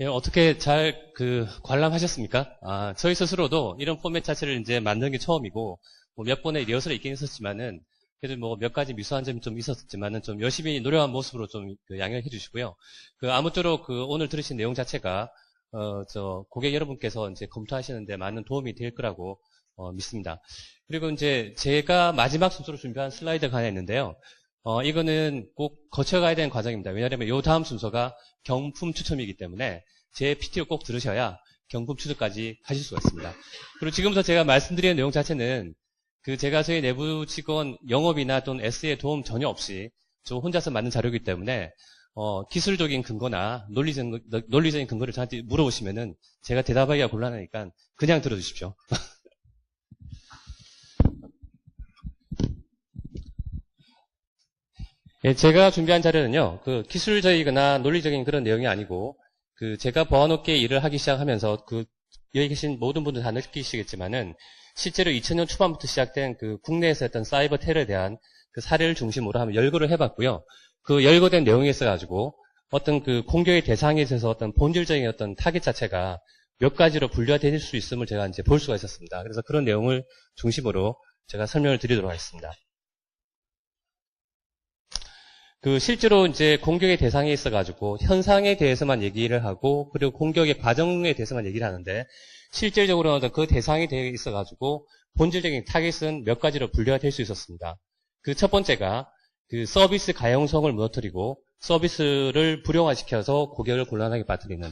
예, 어떻게 잘 그 관람하셨습니까? 아, 저희 스스로도 이런 포맷 자체를 이제 만든 게 처음이고 뭐 몇 번의 리허설이 있긴 있었지만은 그래도 뭐 몇 가지 미소한 점이 좀 있었지만은 좀 열심히 노력한 모습으로 좀 그 양해해 주시고요. 그 아무쪼록 그 오늘 들으신 내용 자체가 어, 저 고객 여러분께서 이제 검토하시는데 많은 도움이 될 거라고 어, 믿습니다. 그리고 이제 제가 마지막 순서로 준비한 슬라이드가 하나 있는데요. 어, 이거는 꼭 거쳐가야 되는 과정입니다. 왜냐하면 요 다음 순서가 경품 추첨이기 때문에 제 PT를 꼭 들으셔야 경품 추첨까지 하실 수가 있습니다. 그리고 지금부터 제가 말씀드리는 내용 자체는 그 제가 저희 내부 직원 영업이나 또는 S의 도움 전혀 없이 저 혼자서 만든 자료이기 때문에 어, 기술적인 근거나 논리적, 논리적인 근거를 저한테 물어보시면은 제가 대답하기가 곤란하니까 그냥 들어주십시오. 예, 제가 준비한 자료는요, 그 기술적이거나 논리적인 그런 내용이 아니고, 그 제가 보안업계 일을 하기 시작하면서 그 여기 계신 모든 분들 다 느끼시겠지만은 실제로 2000년 초반부터 시작된 그 국내에서 했던 사이버 테러에 대한 그 사례를 중심으로 한번 열거를 해봤고요. 그 열거된 내용이 있어가지고 어떤 그 공격의 대상에 있어서 어떤 본질적인 어떤 타겟 자체가 몇 가지로 분류가 될 수 있음을 제가 이제 볼 수가 있었습니다. 그래서 그런 내용을 중심으로 제가 설명을 드리도록 하겠습니다. 그 실제로 이제 공격의 대상에 있어가지고 현상에 대해서만 얘기를 하고 그리고 공격의 과정에 대해서만 얘기를 하는데 실질적으로는 그 대상에 대해 있어가지고 본질적인 타겟은 몇 가지로 분류가 될 수 있었습니다. 그 첫 번째가 그 서비스 가용성을 무너뜨리고 서비스를 불용화시켜서 고객을 곤란하게 빠뜨리는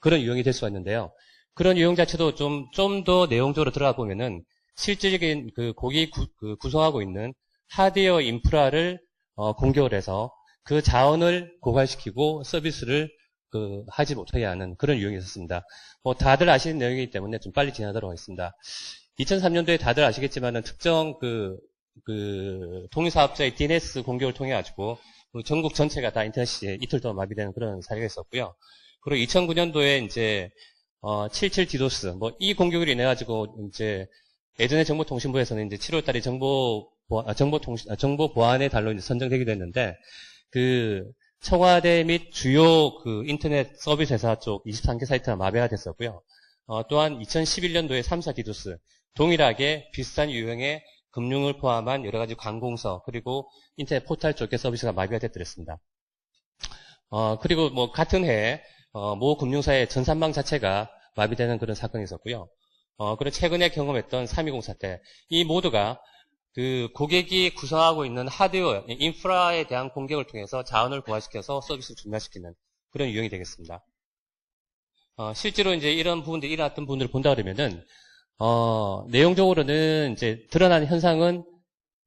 그런 유형이 될 수가 있는데요. 그런 유형 자체도 좀 좀 더 내용적으로 들어가 보면은 실질적인 그 고객이 구, 그 구성하고 있는 하드웨어 인프라를 어, 공격을 해서 그 자원을 고갈시키고 서비스를 그 하지 못하게 하는 그런 유형이 있었습니다. 뭐 다들 아시는 내용이기 때문에 좀 빨리 진행하도록 하겠습니다. 2003년도에 다들 아시겠지만은 특정 그, 그 통일사업자의 DNS 공격을 통해 가지고 그 전국 전체가 다 인터넷이 이틀 동안 마비되는 그런 사례가 있었고요. 그리고 2009년도에 이제 어, 77 디도스 뭐 이 공격으로 인해 가지고 이제 예전에 정보통신부에서는 이제 7월달에 정보 정보 통신, 아, 정보 보안의 달로 이제 선정되기도 했는데 그 청와대 및 주요 그 인터넷 서비스 회사 쪽 23개 사이트가 마비가 됐었고요. 어, 또한 2011년도에 3사 디도스 동일하게 비슷한 유형의 금융을 포함한 여러 가지 관공서 그리고 인터넷 포털 쪽의 서비스가 마비가 됐더랬습니다. 어, 그리고 뭐 같은 해에 어, 모 금융사의 전산망 자체가 마비되는 그런 사건이 있었고요. 어, 그리고 최근에 경험했던 320 사태 이 모두가 그 고객이 구성하고 있는 하드웨어, 인프라에 대한 공격을 통해서 자원을 부활시켜서 서비스를 중단시키는 그런 유형이 되겠습니다. 어, 실제로 이제 이런 부분들이 일어났던 부분들을 본다 그러면은, 어, 내용적으로는 이제 드러난 현상은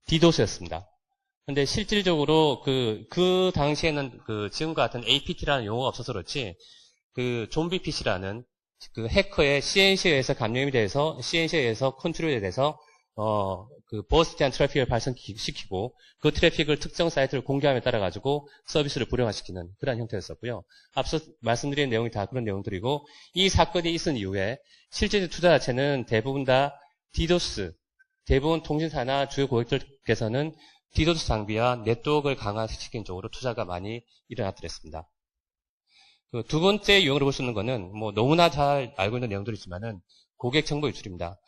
디도스였습니다. 근데 실질적으로 그, 그 당시에는 그 지금과 같은 APT라는 용어가 없어서 그렇지, 그 좀비 PC라는 그 해커의 CNC에 의해서 감염이 돼서 CNC에 의해서 컨트롤이 돼서 어, 그 버스트한 트래픽을 발생시키고 그 트래픽을 특정 사이트를 공개함에 따라 가지고 서비스를 불용화시키는 그런 형태였었고요. 앞서 말씀드린 내용이 다 그런 내용들이고 이 사건이 있은 이후에 실제 투자 자체는 대부분 다 디도스, 대부분 통신사나 주요 고객들께서는 디도스 장비와 네트워크를 강화시키는 쪽으로 투자가 많이 일어났더랬습니다. 그 두 번째 유형으로 볼 수 있는 거는 뭐 너무나 잘 알고 있는 내용들이지만은 고객 정보 유출입니다.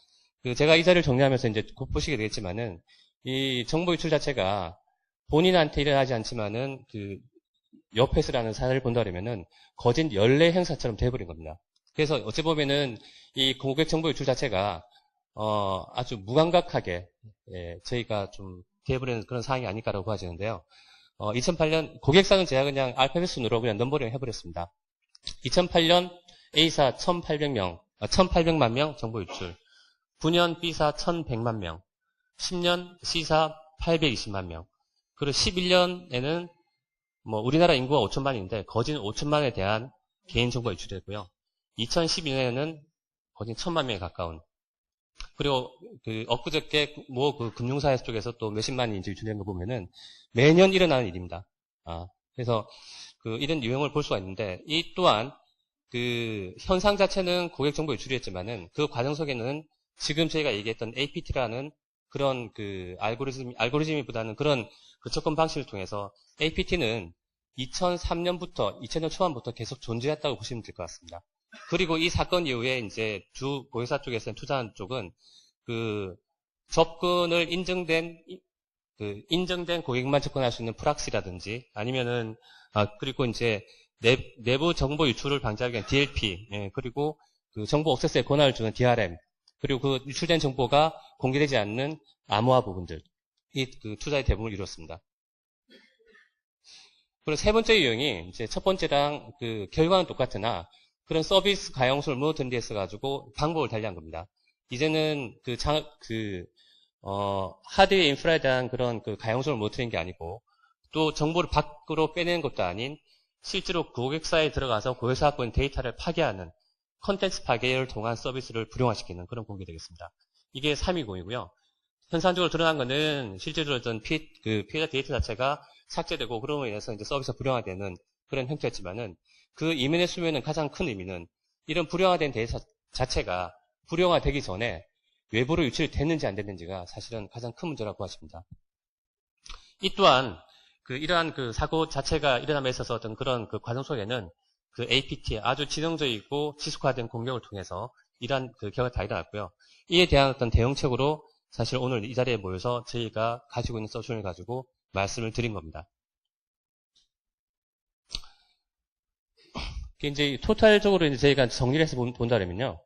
그 제가 이 자료를 정리하면서 이제 곧 보시게 되겠지만은 이 정보 유출 자체가 본인한테 일어나지 않지만은 그 옆에서라는 사례를 본다면은 거짓 연례 행사처럼 돼버린 겁니다. 그래서 어찌 보면은 이 고객 정보 유출 자체가 어 아주 무감각하게 예, 저희가 좀 돼버리는 그런 상황이 아닐까라고 보아지는데요. 어 2008년 고객사는 제가 그냥 알파벳 순으로 그냥 넘버링 해버렸습니다. 2008년 A사 1,800명, 1,800만 명 정보 유출. 9년 B사 1100만 명, 10년 C사 820만 명, 그리고 11년에는 뭐 우리나라 인구가 5천만인데 거진 5천만에 대한 개인정보 유출했고요. 2012년에는 거진 1천만 명에 가까운 그리고 그 엊그저께 뭐 그 금융사 쪽에서 또 몇십만이 이제 유출된 거 보면은 매년 일어나는 일입니다. 아, 그래서 그 이런 유형을 볼 수가 있는데 이 또한 그 현상 자체는 고객 정보 유출이었지만은 그 과정 속에는 지금 저희가 얘기했던 APT라는 그런 그 알고리즘, 알고리즘이보다는 그런 그 접근 방식을 통해서 APT는 2003년부터 2000년 초반부터 계속 존재했다고 보시면 될 것 같습니다. 그리고 이 사건 이후에 이제 주 보유사 쪽에서 투자한 쪽은 그 접근을 인증된 그 인정된 고객만 접근할 수 있는 프락시라든지 아니면은 아 그리고 이제 내, 내부 정보 유출을 방지하기 위한 DLP 예, 그리고 그 정보 액세스에 권한을 주는 DRM 그리고 그 유출된 정보가 공개되지 않는 암호화 부분들 이 그 투자의 대부분을 이뤘습니다. 그리고 세 번째 유형이 이제 첫 번째랑 그 결과는 똑같으나 그런 서비스 무너뜨린 데 있어 가지고 방법을 달리한 겁니다. 이제는 그 장, 그, 어, 하드웨어 인프라에 대한 그런 그 가용수를 무너뜨린 게 아니고 또 정보를 밖으로 빼내는 것도 아닌 실제로 고객사에 들어가서 고객사 갖고 있는 데이터를 파괴하는 컨텐츠 파괴를 통한 서비스를 불용화시키는 그런 공격이 되겠습니다. 이게 320이고요. 현상적으로 드러난 거는 실제로 어떤 피, 그 피해자 데이터 자체가 삭제되고 그럼으로 인해서 이제 서비스가 불용화되는 그런 형태였지만은 그 이면의 수면은 가장 큰 의미는 이런 불용화된 데이터 자체가 불용화되기 전에 외부로 유출이 됐는지 안 됐는지가 사실은 가장 큰 문제라고 하십니다. 이 또한 그 이러한 그 사고 자체가 일어남에 있어서 어떤 그런 그 과정 속에는 그 APT 아주 지능적이고 지속화된 공격을 통해서 이러한 그 결과가 다 일어났고요. 이에 대한 어떤 대응책으로 사실 오늘 이 자리에 모여서 저희가 가지고 있는 소션을 가지고 말씀을 드린 겁니다. 이제 토탈적으로 이제 저희가 정리를 해서 본다면요.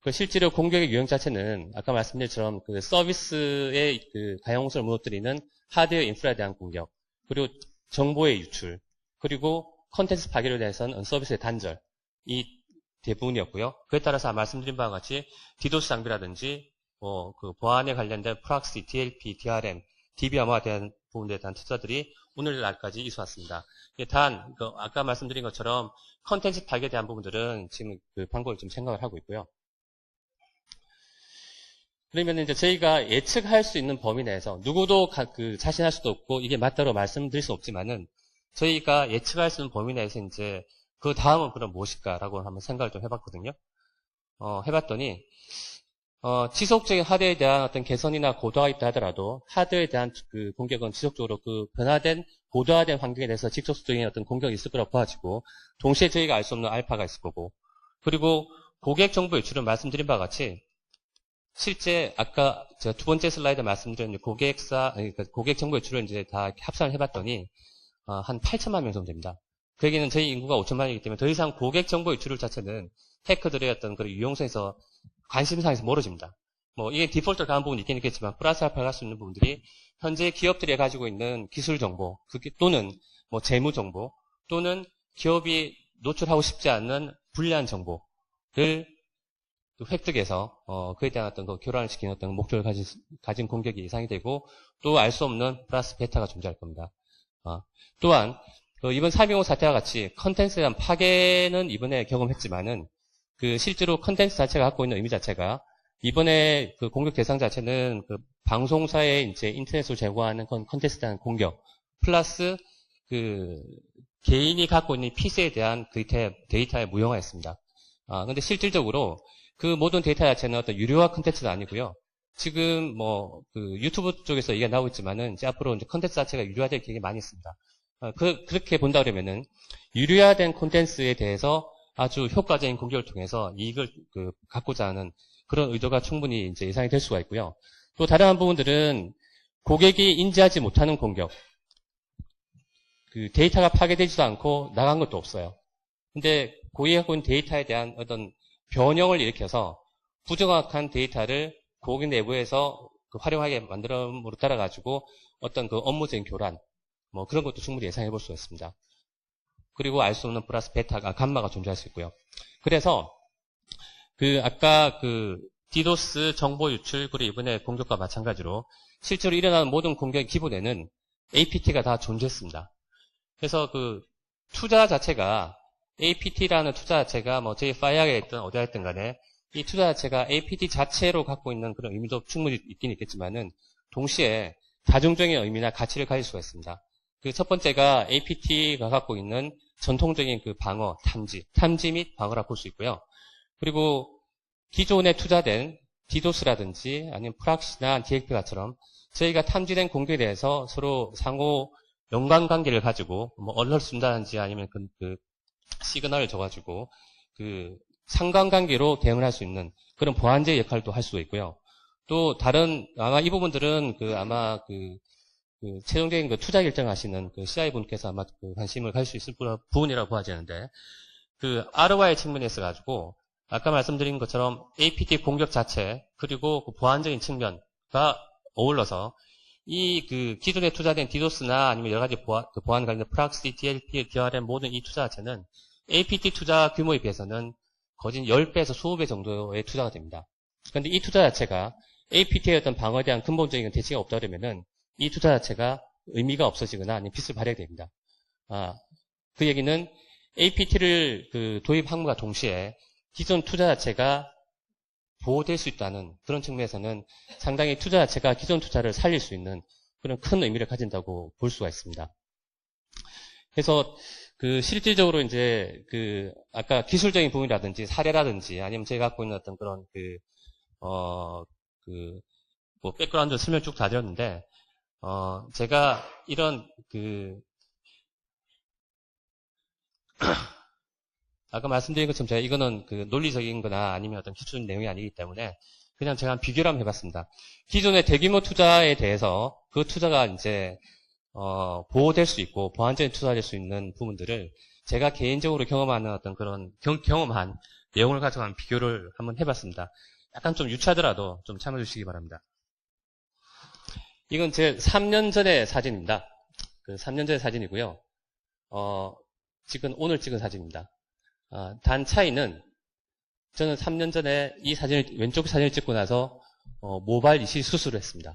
그 실제로 공격의 유형 자체는 아까 말씀드린 것처럼 그 서비스의 그 가용성을 무너뜨리는 하드웨어 인프라에 대한 공격, 그리고 정보의 유출, 그리고 컨텐츠 파괴로 대해서는 서비스의 단절, 이 대부분이었고요. 그에 따라서 말씀드린 바와 같이 디도스 장비라든지 뭐 그 보안에 관련된 프락시, DLP, DRM, DB암호에 대한 부분에 대한 투자들이 오늘날까지 있어왔습니다. 단, 그 아까 말씀드린 것처럼 컨텐츠 파괴에 대한 부분들은 지금 그 방법을 좀 생각을 하고 있고요. 그러면 이제 저희가 예측할 수 있는 범위 내에서 누구도 가, 그 자신할 수도 없고 이게 맞다고 말씀드릴 수 없지만은 저희가 예측할 수 있는 범위 내에서 이제 그 다음은 그럼 무엇일까라고 한번 생각을 좀 해봤거든요. 어, 해봤더니 어, 지속적인 하드에 대한 어떤 개선이나 고도화 있다 하더라도 하드에 대한 그 공격은 지속적으로 그 변화된 고도화된 환경에 대해서 직접적인 어떤 공격이 있을 거라고 봐지고 동시에 저희가 알 수 없는 알파가 있을 거고 그리고 고객 정보 유출은 말씀드린 바와 같이 실제 아까 제가 두 번째 슬라이드 말씀드린 고객사 그러니까 고객 정보 유출을 이제 다 합산을 해봤더니 어, 한 8천만 명 정도 됩니다. 그 얘기는 저희 인구가 5천만이기 때문에 더 이상 고객 정보 유출 자체는 해커들의 어떤 그런 유용성에서 관심사에서 멀어집니다. 뭐 이게 디폴트로 가는 부분이 있긴 있겠지만 플러스 알파를 할 수 있는 부분들이 현재 기업들이 가지고 있는 기술 정보 또는 뭐 재무 정보 또는 기업이 노출하고 싶지 않는 불리한 정보를 획득해서 어, 그에 대한 어떤 그 교란을 시키는 어떤 목적을 가진, 가진 공격이 예상이 되고 또 알 수 없는 플러스 베타가 존재할 겁니다. 어, 또한 그 이번 3.25 사태와 같이 컨텐츠에 대한 파괴는 이번에 경험했지만은 그 실제로 컨텐츠 자체가 갖고 있는 의미 자체가 이번에 그 공격 대상 자체는 그 방송사의 이제 인터넷으로 제공하는 컨텐츠에 대한 공격 플러스 그 개인이 갖고 있는 PC에 대한 데이터, 데이터의 무용화였습니다. 아, 근데 실질적으로 그 모든 데이터 자체는 어떤 유료화 컨텐츠가 아니고요. 지금 뭐 그 유튜브 쪽에서 얘기가 나오고 있지만은 이제 앞으로 이제 컨텐츠 자체가 유료화될 계획이 많이 있습니다. 아, 그, 그렇게 본다 그러면은 유료화된 콘텐츠에 대해서 아주 효과적인 공격을 통해서 이익을 그 갖고자 하는 그런 의도가 충분히 이제 예상이 될 수가 있고요. 또 다른 한 부분들은 고객이 인지하지 못하는 공격. 그 데이터가 파괴되지도 않고 나간 것도 없어요. 근데 고객이 갖고 있는 데이터에 대한 어떤 변형을 일으켜서 부정확한 데이터를 고객 내부에서 그 활용하게 만들음으로 따라 가지고 어떤 그 업무적인 교란, 뭐 그런 것도 충분히 예상해 볼 수가 있습니다. 그리고 알 수 없는 플러스 베타가 감마가 존재할 수 있고요. 그래서 그 아까 그 디도스 정보 유출 그리고 이번에 공격과 마찬가지로 실제로 일어나는 모든 공격의 기본에는 APT가 다 존재했습니다. 그래서 그 투자 자체가 APT라는 투자 자체가 뭐 저희 파이어에 있든 어디에 있든 간에 이 투자 자체가 APT 자체로 갖고 있는 그런 의미도 충분히 있긴 있겠지만은 동시에 다중적인 의미나 가치를 가질 수가 있습니다. 그 첫 번째가 APT가 갖고 있는 전통적인 그 방어, 탐지, 탐지 및 방어라고 볼수 있고요. 그리고 기존에 투자된 디도스라든지 아니면 프락시나 DXP가처럼 저희가 탐지된 공격에 대해서 서로 상호 연관 관계를 가지고 뭐 얼얼 쓴다든지 아니면 그, 그 시그널을 줘가지고 그 상관관계로 대응을 할수 있는 그런 보완제 역할도 할 수가 있고요. 또 다른 아마 이 부분들은 그 아마 그, 그 최종적인 그 투자 결정하시는 그 CI 분께서 아마 그 관심을 가질 수 있을 부- 부분이라고 보아지는데 그 ROI 측면에서 가지고 아까 말씀드린 것처럼 APT 공격 자체 그리고 그 보안적인 측면과 어울러서 이 그 기존에 투자된 디도스나 아니면 여러 가지 보안, 그 보안 관련 프락시, DLP, DRM 모든 이 투자 자체는 APT 투자 규모에 비해서는 거진 10배에서 20배 정도의 투자가 됩니다. 그런데 이 투자 자체가 APT의 어떤 방어에 대한 근본적인 대치가 없다 그러면은 이 투자 자체가 의미가 없어지거나 아니면 빚을 발휘하게 됩니다. 아, 그 얘기는 APT를 그 도입함과 동시에 기존 투자 자체가 보호될 수 있다는 그런 측면에서는 상당히 투자 자체가 기존 투자를 살릴 수 있는 그런 큰 의미를 가진다고 볼 수가 있습니다. 그래서 그 실질적으로 이제 그 아까 기술적인 부분이라든지 사례라든지 아니면 제가 갖고 있는 어떤 그런 그 어 그 뭐 백그라운드 설명 쭉 다 드렸는데 어 제가 이런 그 아까 말씀드린 것처럼 제가 이거는 그 논리적인 거나 아니면 어떤 기술적인 내용이 아니기 때문에 그냥 제가 한 비교를 한번 해봤습니다. 기존의 대규모 투자에 대해서 그 투자가 이제 어, 보호될 수 있고 보완적인 투자될 수 있는 부분들을 제가 개인적으로 경험하는 어떤 그런 경, 경험한 내용을 한 비교를 한번 해봤습니다. 약간 좀 유치하더라도 좀 참여해 주시기 바랍니다. 이건 제 3년 전의 사진입니다. 그 3년 전의 사진이고요. 어, 지금 오늘 찍은 사진입니다. 아, 단 차이는 저는 3년 전에 이 사진을 왼쪽 사진을 찍고 나서 어, 모발 이식 수술을 했습니다.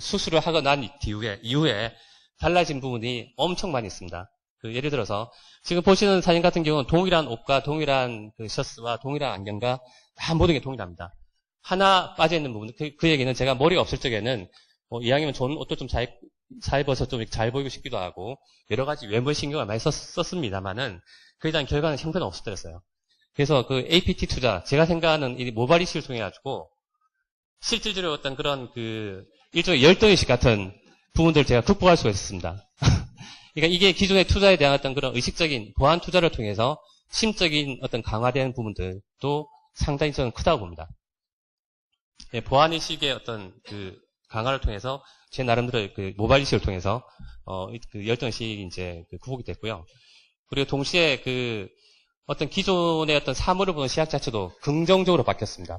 수술을 하고 난 이후에 이후에 달라진 부분이 엄청 많이 있습니다. 그 예를 들어서 지금 보시는 사진 같은 경우는 동일한 옷과 동일한 그 셔츠와 동일한 안경과 다 모든 게 동일합니다. 하나 빠져 있는 부분 그, 그 얘기는 제가 머리가 없을 적에는 뭐 이왕이면 좋은 옷도 좀 잘 잘 입어서 좀 잘 보이고 싶기도 하고 여러 가지 외모 신경을 많이 썼, 습니다만은 그에 대한 결과는 형편은 없었어요. 그래서 그 APT 투자 제가 생각하는 이 모발 이식을 통해 가지고 실질적으로 어떤 그런 그 일종의 열등의식 같은 부분들을 제가 극복할 수가 있었습니다. 그러니까 이게 기존의 투자에 대한 어떤 그런 의식적인 보안 투자를 통해서 심적인 어떤 강화된 부분들도 상당히 저는 크다고 봅니다. 예, 보안 의식의 어떤 그 강화를 통해서 제 나름대로 그 모바일 의식을 통해서 어, 이- 그 열등 의식이 이제 그 극복이 됐고요. 그리고 동시에 그 어떤 기존의 어떤 사물을 보는 시각 자체도 긍정적으로 바뀌었습니다.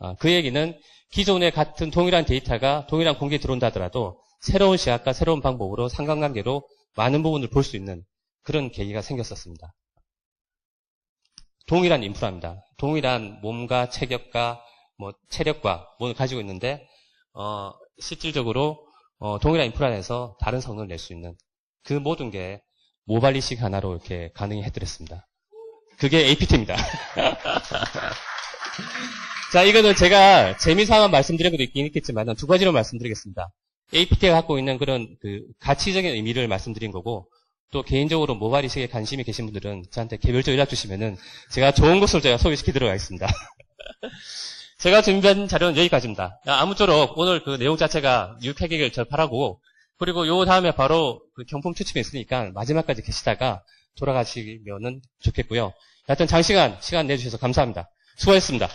아, 그 얘기는 기존의 같은 동일한 데이터가 동일한 공기에 들어온다 하더라도 새로운 시각과 새로운 방법으로 상관관계로 많은 부분을 볼 수 있는 그런 계기가 생겼었습니다. 동일한 인프라입니다. 동일한 몸과 체격과 뭐 체력과 뭘 가지고 있는데 어, 실질적으로 어, 동일한 인프라 안에서 다른 성능을 낼 수 있는 그 모든 게 이식 하나로 이렇게 가능히 해드렸습니다. 그게 APT입니다. 자, 이거는 제가 재미삼아 말씀드린 것도 있긴 있겠지만 두 가지로 말씀드리겠습니다. APT가 갖고 있는 그런 그 가치적인 의미를 말씀드린 거고 또 개인적으로 모바일 이식에 관심이 계신 분들은 저한테 개별적으로 연락 주시면은 제가 좋은 것을 제가 소개시켜 드리도록 하겠습니다. 제가 준비한 자료는 여기까지입니다. 야, 아무쪼록 오늘 그 내용 자체가 유쾌객을 절파하고 그리고 요 다음에 바로 그 경품 추첨이 있으니까 마지막까지 계시다가 돌아가시면은 좋겠고요. 하여튼 장시간 시간 내주셔서 감사합니다. 수고하셨습니다.